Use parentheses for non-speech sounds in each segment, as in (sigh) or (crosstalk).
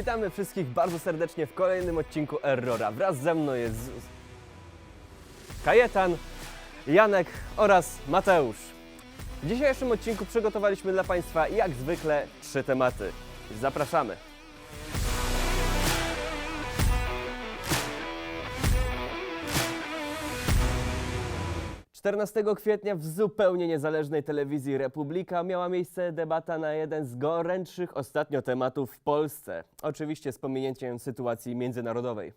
Witamy wszystkich bardzo serdecznie w kolejnym odcinku Errora. Wraz ze mną jest Kajetan, Janek oraz Mateusz. W dzisiejszym odcinku przygotowaliśmy dla Państwa jak zwykle trzy tematy. Zapraszamy. 14 kwietnia w zupełnie niezależnej telewizji Republika miała miejsce debata na jeden z gorętszych ostatnio tematów w Polsce. Oczywiście z pominięciem sytuacji międzynarodowej.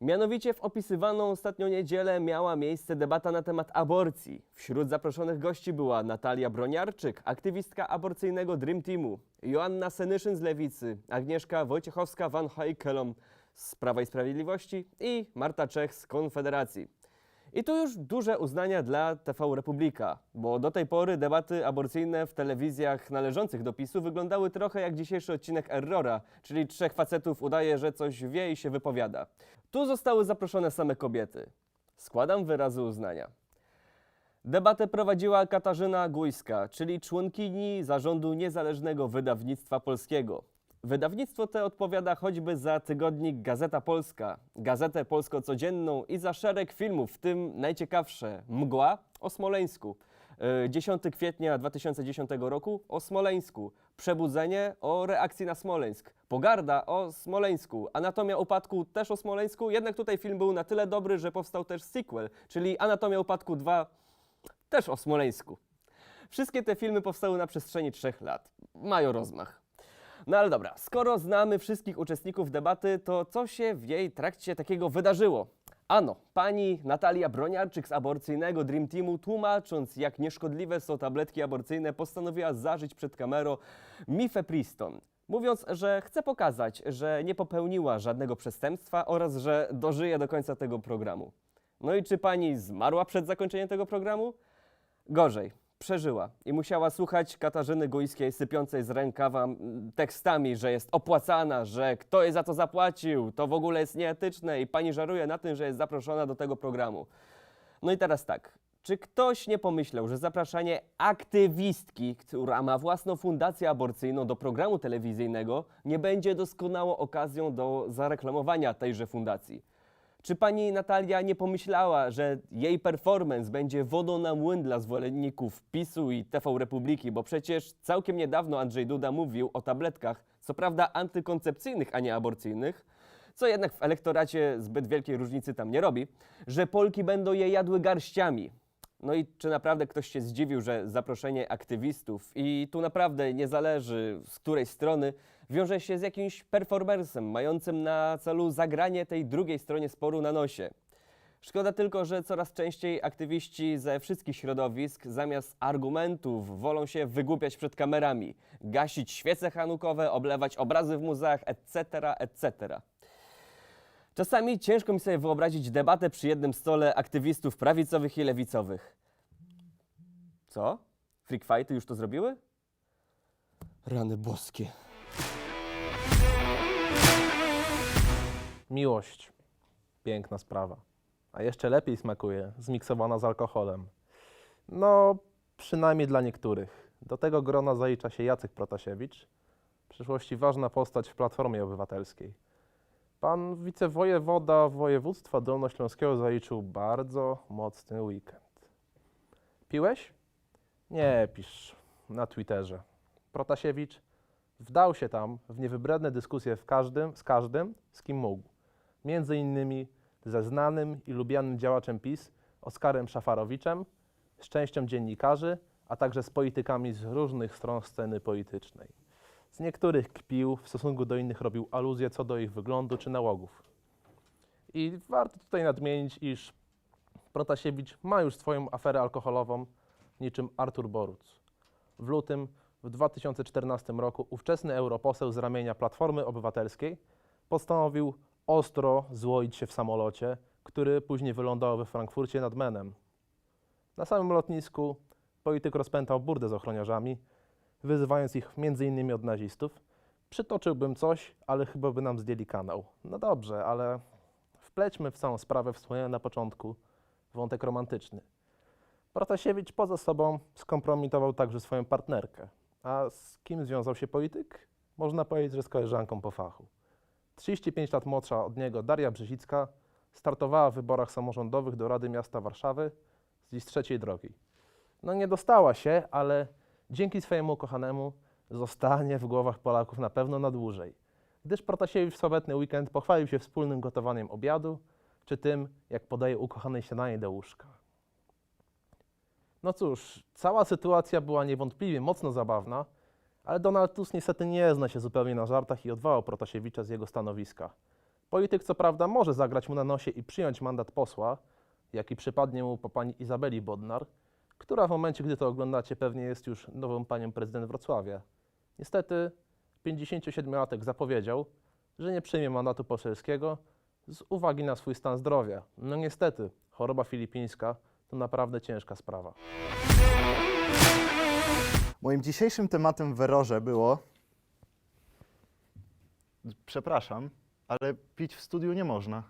Mianowicie w opisywaną ostatnio niedzielę miała miejsce debata na temat aborcji. Wśród zaproszonych gości była Natalia Broniarczyk, aktywistka aborcyjnego Dream Teamu, Joanna Senyszyn z Lewicy, Agnieszka Wojciechowska-Van Heikelom z Prawa i Sprawiedliwości i Marta Czech z Konfederacji. I tu już duże uznania dla TV Republika, bo do tej pory debaty aborcyjne w telewizjach należących do PiSu wyglądały trochę jak dzisiejszy odcinek Errora, czyli trzech facetów udaje, że coś wie i się wypowiada. Tu zostały zaproszone same kobiety. Składam wyrazy uznania. Debatę prowadziła Katarzyna Gujska, czyli członkini zarządu Niezależnego Wydawnictwa Polskiego. Wydawnictwo te odpowiada choćby za tygodnik Gazeta Polska, Gazetę Polsko Codzienną i za szereg filmów, w tym najciekawsze Mgła o Smoleńsku, y, 10 kwietnia 2010 roku o Smoleńsku, Przebudzenie o reakcji na Smoleńsk, Pogarda o Smoleńsku, Anatomia Upadku też o Smoleńsku, jednak tutaj film był na tyle dobry, że powstał też sequel, czyli Anatomia Upadku 2 też o Smoleńsku. Wszystkie te filmy powstały na przestrzeni trzech lat. Mają rozmach. No ale dobra, skoro znamy wszystkich uczestników debaty, to co się w jej trakcie takiego wydarzyło? Ano, pani Natalia Broniarczyk z aborcyjnego Dream Teamu, tłumacząc jak nieszkodliwe są tabletki aborcyjne, postanowiła zażyć przed kamerą mifepriston. Mówiąc, że chce pokazać, że nie popełniła żadnego przestępstwa oraz że dożyje do końca tego programu. No i czy pani zmarła przed zakończeniem tego programu? Gorzej, przeżyła i musiała słuchać Katarzyny Gujskiej sypiącej z rękawa tekstami, że jest opłacana, że kto jej za to zapłacił, to w ogóle jest nieetyczne i pani żaruje na tym, że jest zaproszona do tego programu. No i teraz tak. Czy ktoś nie pomyślał, że zapraszanie aktywistki, która ma własną fundację aborcyjną do programu telewizyjnego, nie będzie doskonałą okazją do zareklamowania tejże fundacji? Czy pani Natalia nie pomyślała, że jej performance będzie wodą na młyn dla zwolenników PiSu i TV Republiki, bo przecież całkiem niedawno Andrzej Duda mówił o tabletkach, co prawda antykoncepcyjnych, a nie aborcyjnych, co jednak w elektoracie zbyt wielkiej różnicy tam nie robi, że Polki będą je jadły garściami. No i czy naprawdę ktoś się zdziwił, że zaproszenie aktywistów i tu naprawdę nie zależy z której strony wiąże się z jakimś performersem mającym na celu zagranie tej drugiej stronie sporu na nosie. Szkoda tylko, że coraz częściej aktywiści ze wszystkich środowisk zamiast argumentów wolą się wygłupiać przed kamerami, gasić świece hanukowe, oblewać obrazy w muzeach, etc., etc. Czasami ciężko mi sobie wyobrazić debatę przy jednym stole aktywistów prawicowych i lewicowych. Co? Freak fighty już to zrobiły? Rany boskie. Miłość. Piękna sprawa. A jeszcze lepiej smakuje, zmiksowana z alkoholem. No, przynajmniej dla niektórych. Do tego grona zalicza się Jacek Protasiewicz, w przyszłości ważna postać w Platformie Obywatelskiej. Pan wicewojewoda województwa dolnośląskiego zaliczył bardzo mocny weekend. Piłeś? Nie, pisz na Twitterze. Protasiewicz wdał się tam w niewybredne dyskusje w każdym, z każdym, z kim mógł. Między innymi ze znanym i lubianym działaczem PiS Oskarem Szafarowiczem, z częścią dziennikarzy, a także z politykami z różnych stron sceny politycznej. Z niektórych kpił, w stosunku do innych robił aluzje co do ich wyglądu czy nałogów. I warto tutaj nadmienić, iż Protasiewicz ma już swoją aferę alkoholową, niczym Artur Boruc. W lutym w 2014 roku ówczesny europoseł z ramienia Platformy Obywatelskiej postanowił ostro złoić się w samolocie, który później wylądował we Frankfurcie nad Menem. Na samym lotnisku polityk rozpętał burdę z ochroniarzami, wyzywając ich m.in. od nazistów. Przytoczyłbym coś, ale chyba by nam zdjęli kanał. No dobrze, ale wplećmy w całą sprawę wspomniany na początku wątek romantyczny. Protasiewicz poza sobą skompromitował także swoją partnerkę. A z kim związał się polityk? Można powiedzieć, że z koleżanką po fachu. 35 lat młodsza od niego Daria Brzezicka startowała w wyborach samorządowych do Rady Miasta Warszawy z trzeciej drogi. No nie dostała się, ale dzięki swojemu ukochanemu zostanie w głowach Polaków na pewno na dłużej. Gdyż Protasiewicz w sobotni weekend pochwalił się wspólnym gotowaniem obiadu, czy tym, jak podaje ukochanej śniadanie do łóżka. No cóż, cała sytuacja była niewątpliwie mocno zabawna, ale Donald Tusk niestety nie zna się zupełnie na żartach i odwołał Protasiewicza z jego stanowiska. Polityk co prawda może zagrać mu na nosie i przyjąć mandat posła, jaki przypadnie mu po pani Izabeli Bodnar, która w momencie, gdy to oglądacie, pewnie jest już nową panią prezydent Wrocławia. Niestety 57-latek zapowiedział, że nie przyjmie mandatu poselskiego z uwagi na swój stan zdrowia. No niestety, choroba filipińska to naprawdę ciężka sprawa. Moim dzisiejszym tematem w Werorze było. Przepraszam, ale pić w studiu nie można.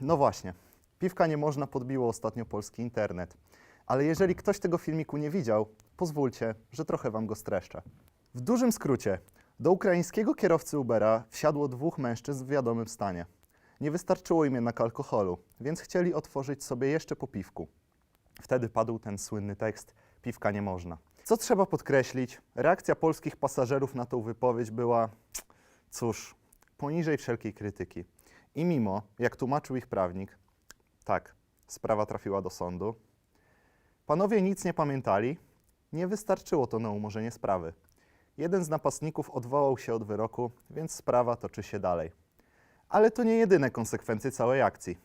No właśnie. Piwka nie można podbiło ostatnio polski internet. Ale jeżeli ktoś tego filmiku nie widział, pozwólcie, że trochę wam go streszczę. W dużym skrócie, do ukraińskiego kierowcy Ubera wsiadło dwóch mężczyzn w wiadomym stanie. Nie wystarczyło im jednak alkoholu, więc chcieli otworzyć sobie jeszcze po piwku. Wtedy padł ten słynny tekst: Piwka nie można. Co trzeba podkreślić, reakcja polskich pasażerów na tą wypowiedź była, cóż, poniżej wszelkiej krytyki. I mimo, jak tłumaczył ich prawnik, tak, sprawa trafiła do sądu, panowie nic nie pamiętali, nie wystarczyło to na umorzenie sprawy. Jeden z napastników odwołał się od wyroku, więc sprawa toczy się dalej. Ale to nie jedyne konsekwencje całej akcji.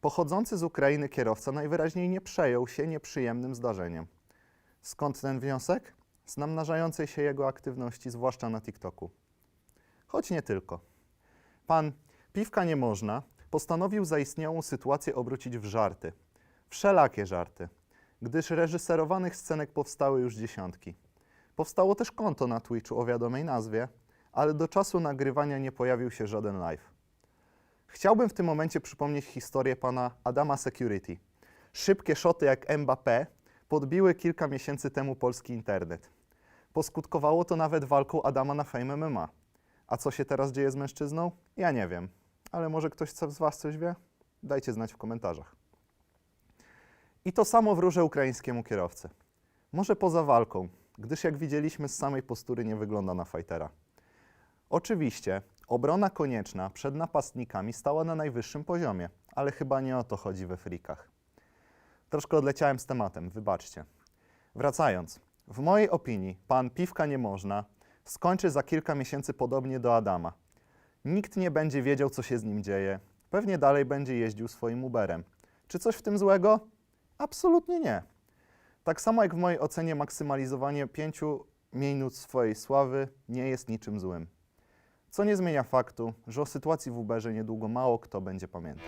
Pochodzący z Ukrainy kierowca najwyraźniej nie przejął się nieprzyjemnym zdarzeniem. Skąd ten wniosek? Z namnażającej się jego aktywności, zwłaszcza na TikToku. Choć nie tylko. Pan Piwka nie można postanowił zaistniałą sytuację obrócić w żarty. Wszelakie żarty, gdyż reżyserowanych scenek powstały już dziesiątki. Powstało też konto na Twitchu o wiadomej nazwie, ale do czasu nagrywania nie pojawił się żaden live. Chciałbym w tym momencie przypomnieć historię pana Adama Security. Szybkie szoty jak Mbappé podbiły kilka miesięcy temu polski internet. Poskutkowało to nawet walką Adama na Fame MMA. A co się teraz dzieje z mężczyzną? Ja nie wiem. Ale może ktoś z Was coś wie? Dajcie znać w komentarzach. I to samo wróżę ukraińskiemu kierowcy. Może poza walką, gdyż jak widzieliśmy z samej postury nie wygląda na fightera. Oczywiście, obrona konieczna przed napastnikami stała na najwyższym poziomie, ale chyba nie o to chodzi we frikach. Troszkę odleciałem z tematem, wybaczcie. Wracając, w mojej opinii pan Piwka nie można skończy za kilka miesięcy podobnie do Adama. Nikt nie będzie wiedział, co się z nim dzieje. Pewnie dalej będzie jeździł swoim Uberem. Czy coś w tym złego? Absolutnie nie. Tak samo jak w mojej ocenie maksymalizowanie pięciu minut swojej sławy nie jest niczym złym. Co nie zmienia faktu, że o sytuacji w Uberze niedługo mało kto będzie pamiętał.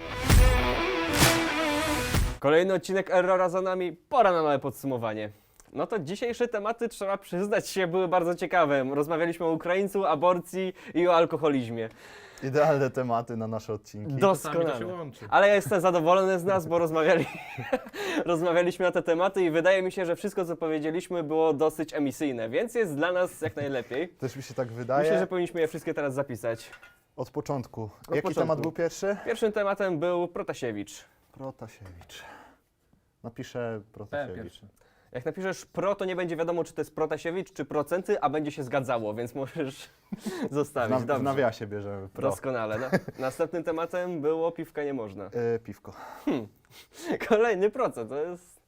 Kolejny odcinek Errora za nami, pora na małe podsumowanie. No to dzisiejsze tematy, trzeba przyznać się, były bardzo ciekawe. Rozmawialiśmy o Ukraińcu, aborcji i o alkoholizmie. Idealne tematy na nasze odcinki. Doskonale. Ale ja jestem zadowolony z nas, bo rozmawiali, (laughs) rozmawialiśmy na te tematy i wydaje mi się, że wszystko, co powiedzieliśmy, było dosyć emisyjne, więc jest dla nas jak najlepiej. (laughs) Też mi się tak wydaje. Myślę, że powinniśmy je wszystkie teraz zapisać. Od początku. Od Jaki początku. temat był pierwszy? Pierwszym tematem był Protasiewicz. Protasiewicz. Napiszę Protasiewicz. Jak napiszesz pro, to nie będzie wiadomo, czy to jest Protasiewicz, czy procenty, a będzie się zgadzało, więc możesz W, (laughs) zostawić. na, w Dobrze. nawiasie bierzemy pro. Doskonale. No. (laughs) Następnym tematem było piwka nie można. E, piwko. (laughs) Kolejny procent, to jest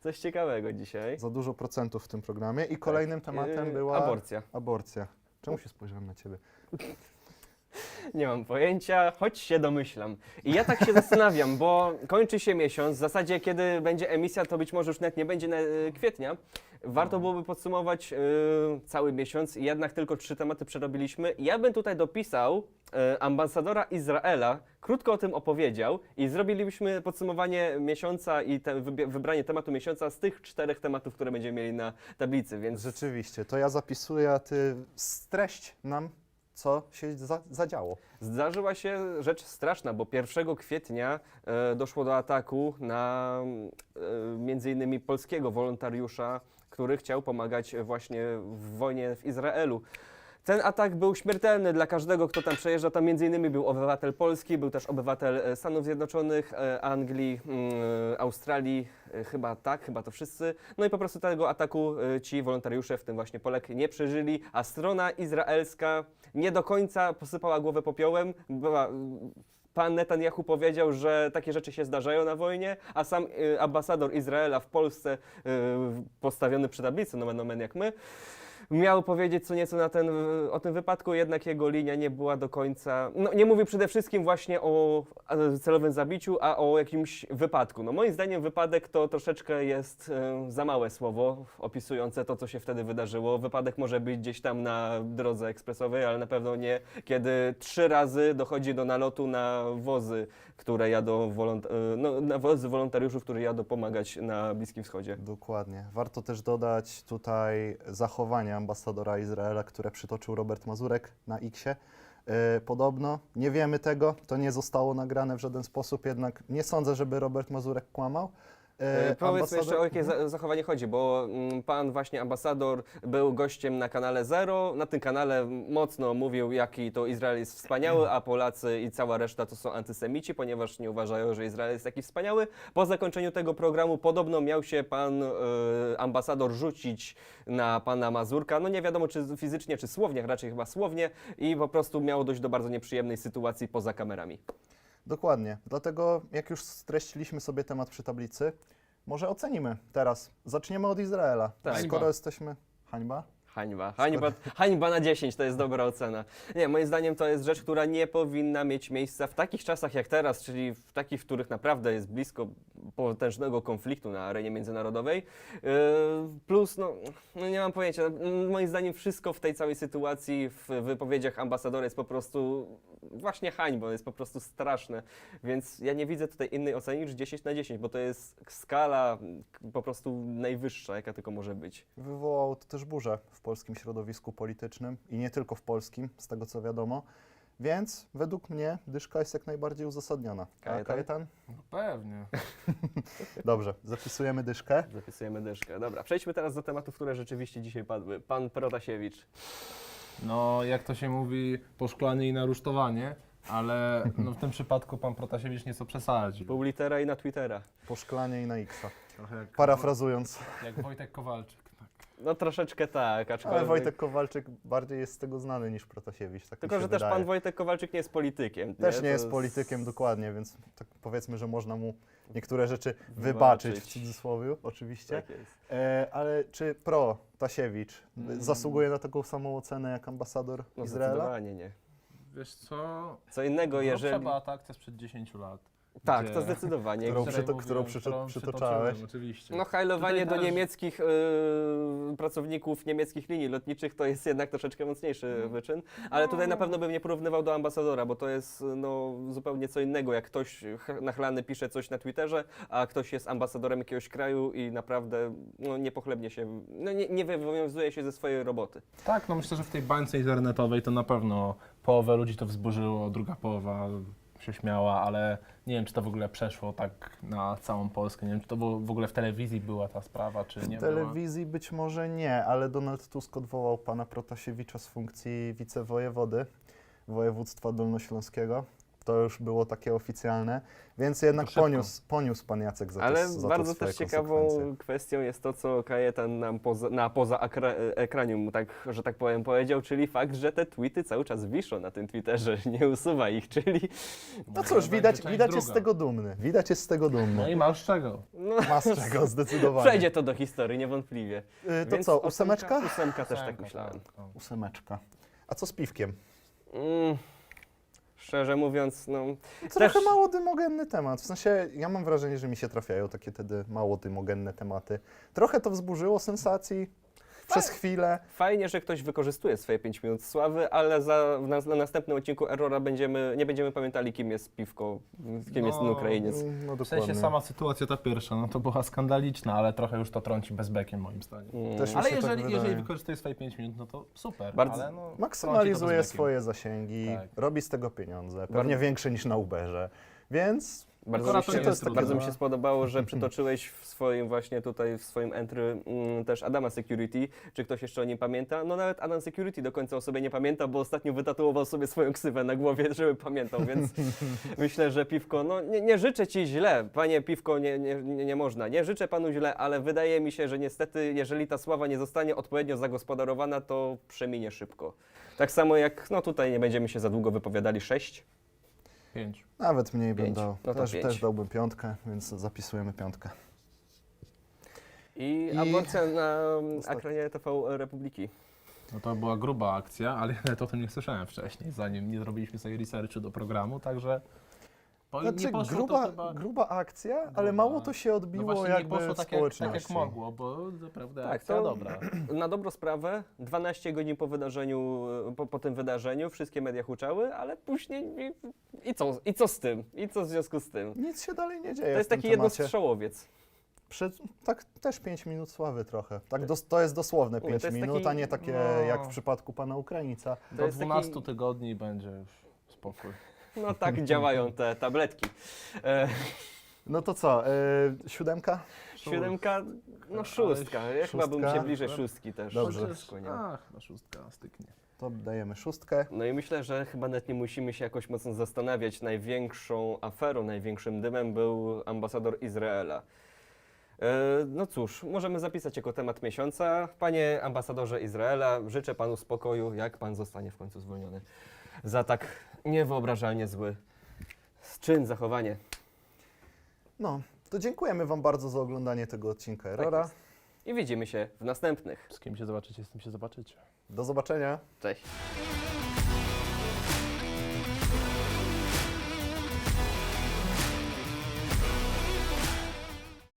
coś ciekawego dzisiaj. Za dużo procentów w tym programie. I kolejnym tematem Yy, była Aborcja. aborcja. Czemu się spojrzałem na ciebie? Nie mam pojęcia, choć się domyślam. I ja tak się zastanawiam, bo kończy się miesiąc, w zasadzie kiedy będzie emisja, to być może już nawet nie będzie na, y, kwietnia. Warto byłoby podsumować y, cały miesiąc i jednak tylko trzy tematy przerobiliśmy. Ja bym tutaj dopisał y, ambasadora Izraela, krótko o tym opowiedział i zrobilibyśmy podsumowanie miesiąca i te, wybie- wybranie tematu miesiąca z tych czterech tematów, które będziemy mieli na tablicy, więc Rzeczywiście, to ja zapisuję, a ty streść nam, co się za, zadziało. Zdarzyła się rzecz straszna, bo 1 kwietnia e, doszło do ataku na e, między innymi polskiego wolontariusza, który chciał pomagać właśnie w wojnie w Izraelu. Ten atak był śmiertelny dla każdego, kto tam przejeżdża. Tam innymi był obywatel Polski, był też obywatel e, Stanów Zjednoczonych, e, Anglii, mm, Australii, e, chyba tak, chyba to wszyscy. No i po prostu tego ataku ci wolontariusze, w tym właśnie Polek, nie przeżyli, a strona izraelska nie do końca posypała głowę popiołem. Była, Pan Netanyahu powiedział, że takie rzeczy się zdarzają na wojnie, a sam ambasador Izraela w Polsce, postawiony przy tablicy, nomen omen jak my, miał powiedzieć co nieco na ten, o tym wypadku, jednak jego linia nie była do końca. No, nie mówił przede wszystkim właśnie o celowym zabiciu, a o jakimś wypadku. No, moim zdaniem wypadek to troszeczkę jest e, za małe słowo opisujące to, co się wtedy wydarzyło. Wypadek może być gdzieś tam na drodze ekspresowej, ale na pewno nie, kiedy trzy razy dochodzi do nalotu na wozy, które jadą, wolont- e, no, na wozy wolontariuszów, którzy jadą pomagać na Bliskim Wschodzie. Dokładnie. Warto też dodać tutaj zachowanie ambasadora Izraela, które przytoczył Robert Mazurek na X-ie. Yy, Podobno, nie wiemy tego, to nie zostało nagrane w żaden sposób, jednak nie sądzę, żeby Robert Mazurek kłamał. E, Powiedz ambasador- jeszcze o jakie za- zachowanie chodzi, bo mm, pan właśnie ambasador był gościem na kanale Zero. Na tym kanale mocno mówił, jaki to Izrael jest wspaniały, a Polacy i cała reszta to są antysemici, ponieważ nie uważają, że Izrael jest taki wspaniały. Po zakończeniu tego programu podobno miał się pan e, ambasador rzucić na pana Mazurka. No nie wiadomo, czy fizycznie, czy słownie, raczej chyba słownie, i po prostu miało dojść do bardzo nieprzyjemnej sytuacji poza kamerami. Dokładnie. Dlatego, jak już streściliśmy sobie temat przy tablicy, może ocenimy teraz. Zaczniemy od Izraela. Tak. Skoro Hańba. jesteśmy. Hańba? Hańba. Hańba, hańba na 10 to jest dobra ocena. Nie, moim zdaniem to jest rzecz, która nie powinna mieć miejsca w takich czasach jak teraz, czyli w takich, w których naprawdę jest blisko potężnego konfliktu na arenie międzynarodowej. Yy, Plus, no, no nie mam pojęcia, moim zdaniem wszystko w tej całej sytuacji w wypowiedziach ambasadora jest po prostu właśnie hańbą, jest po prostu straszne. Więc ja nie widzę tutaj innej oceny niż 10 na 10, bo to jest skala po prostu najwyższa, jaka tylko może być. Wywołało to też burzę w polskim środowisku politycznym i nie tylko w polskim, z tego co wiadomo. Więc według mnie dyszka jest jak najbardziej uzasadniona. A Kajetan? Kajetan? No pewnie. (laughs) Dobrze, zapisujemy dyszkę. Zapisujemy dyszkę. Dobra, przejdźmy teraz do tematów, które rzeczywiście dzisiaj padły. Pan Protasiewicz. No, jak to się mówi, poszklanie i narusztowanie, ale no, w tym przypadku pan Protasiewicz nieco przesadził. Pół litera i na Twittera. Po szklanie i na. Trochę jak, Parafrazując. jak Wojtek Kowalczyk. No troszeczkę tak, aczkolwiek... Ale Wojtek Kowalczyk bardziej jest z tego znany niż Protasiewicz. Tak mi Tylko, się że też wydaje. pan Wojtek Kowalczyk nie jest politykiem. Też nie To jest politykiem dokładnie, więc tak powiedzmy, że można mu niektóre rzeczy wybaczyć, Wybaczyć. w cudzysłowie, oczywiście. Tak jest. E, ale czy pro Tasiewicz Mm. zasługuje na taką samą ocenę jak ambasador No Izraela? zdecydowanie nie. Wiesz co? Co innego, jeżeli... Jeżeli... była ta akcja sprzed 10 lat. Tak, gdzie- to zdecydowanie. Którą przyto- którą przyto- którą przytoczałeś. przytoczyłem, Oczywiście. No hajlowanie Tutaj do też- niemieckich y, pracowników niemieckich linii lotniczych to jest jednak troszeczkę mocniejszy wyczyn, ale tutaj na pewno bym nie porównywał do ambasadora, bo to jest no, zupełnie co innego, jak ktoś ch- nachlany pisze coś na Twitterze, a ktoś jest ambasadorem jakiegoś kraju i naprawdę no, niepochlebnie się, no, nie, nie wywiązuje się ze swojej roboty. Tak, no myślę, że w tej bańce internetowej to na pewno połowę ludzi to wzburzyło, druga połowa się śmiała, ale nie wiem, czy to w ogóle przeszło tak na całą Polskę. Nie wiem, czy to w ogóle w telewizji była ta sprawa, czy nie W była. telewizji być może nie, ale Donald Tusk odwołał pana Protasiewicza z funkcji wicewojewody województwa dolnośląskiego. To już było takie oficjalne, więc jednak szybko. poniósł, poniósł pan Jacek za to, Ale za bardzo swoje też ciekawą kwestią jest to, co Kajetan nam poza, na poza ekranium, tak, że tak powiem, powiedział, czyli fakt, że te tweety cały czas wiszą na tym Twitterze, (laughs) nie usuwa ich, czyli No cóż, widać, widać jest z tego dumny. Widać jest z tego No dumny. i masz czego. no, Ma z czego (laughs) zdecydowanie. przejdzie to do historii, niewątpliwie. Y, To Więc co, ósemka? ósemeczka? Ósemka też tak Ósemka, myślałem. tak, no. Ósemeczka. A co z piwkiem? Mm, szczerze mówiąc, no, Trochę Też- mało dymogenny temat. W sensie, ja mam wrażenie, że mi się trafiają takie wtedy mało dymogenne tematy. Trochę to wzburzyło sensacji przez chwilę. fajnie, że ktoś wykorzystuje swoje 5 minut sławy, ale za, na, na następnym odcinku Errora będziemy, nie będziemy pamiętali, kim jest Piwko, kim jest ten No, Ukrainiec. No W sensie sama sytuacja ta pierwsza, no to była skandaliczna, ale trochę już to trąci bezbekiem moim zdaniem. Mm. Też mi Ale się tak jeżeli, wydaje. jeżeli wykorzystuje swoje 5 minut, no to super. Bardzo- ale no, trąci to Maksymalizuje bezbekiem. swoje zasięgi, Tak. robi z tego pieniądze, pewnie Bardzo- większe niż na Uberze. Więc Bardzo, Akurat mi to się, nie jest trudne. bardzo mi się spodobało, że (laughs) przytoczyłeś w swoim właśnie tutaj, w swoim entry mm, też Adama Security. Czy ktoś jeszcze o nim pamięta? No nawet Adam Security do końca o sobie nie pamięta, bo ostatnio wytatuował sobie swoją ksywę na głowie, (laughs) żeby pamiętał, więc (laughs) myślę, że Piwko, no nie, nie życzę ci źle, panie Piwko, nie, nie, nie, nie można. Nie życzę panu źle, ale wydaje mi się, że niestety, jeżeli ta sława nie zostanie odpowiednio zagospodarowana, to przeminie szybko. Tak samo jak, no tutaj nie będziemy się za długo wypowiadali, sześć. Pięć. Nawet mniej bym Pięć. dał. No to też, pięć. też dałbym piątkę, więc zapisujemy piątkę. I I- aborcja na ekranie TV Republiki. No to była gruba akcja, ale (laughs) ja nawet o tym nie słyszałem wcześniej, zanim nie zrobiliśmy sobie researchu do programu, także po, Znaczy, nie poszło gruba, to chyba... gruba akcja, ale Gruba. mało to się No odbiło nie jakby poszło w tak jak, tak jak mogło, bo naprawdę Tak, akcja to- dobra. (clears throat) Na dobrą sprawę, 12 godzin po wydarzeniu, po, po tym wydarzeniu, wszystkie media huczały, ale później i, i, co, i co z tym? I co w związku z tym? Nic się dalej nie dzieje To jest w tym taki jednostrzałowiec. Przy, tak też 5 minut sławy trochę. Tak dos, to jest dosłowne Mówię, 5 to jest minut, taki- a nie takie no. jak w przypadku pana Ukraińca. Do jest taki- 12 tygodni będzie już spokój. No tak działają te tabletki. E, No to co, y, siódemka? siódemka, no szóstka. Ja chyba bym się szóstka? bliżej szóstki też. Dobrze. Chociaż- skłaniał. A, chyba szóstka styknie. To dajemy szóstkę. No i myślę, że chyba nawet nie musimy się jakoś mocno zastanawiać. Największą aferą, największym dymem był ambasador Izraela. E, No cóż, możemy zapisać jako temat miesiąca. Panie ambasadorze Izraela, życzę panu spokoju, jak pan zostanie w końcu zwolniony za tak niewyobrażalnie zły czyn, zachowanie. No, to dziękujemy wam bardzo za oglądanie tego odcinka Errora. jest. I widzimy się w następnych. Z kim się zobaczycie, z tym się zobaczycie. Do zobaczenia. Cześć.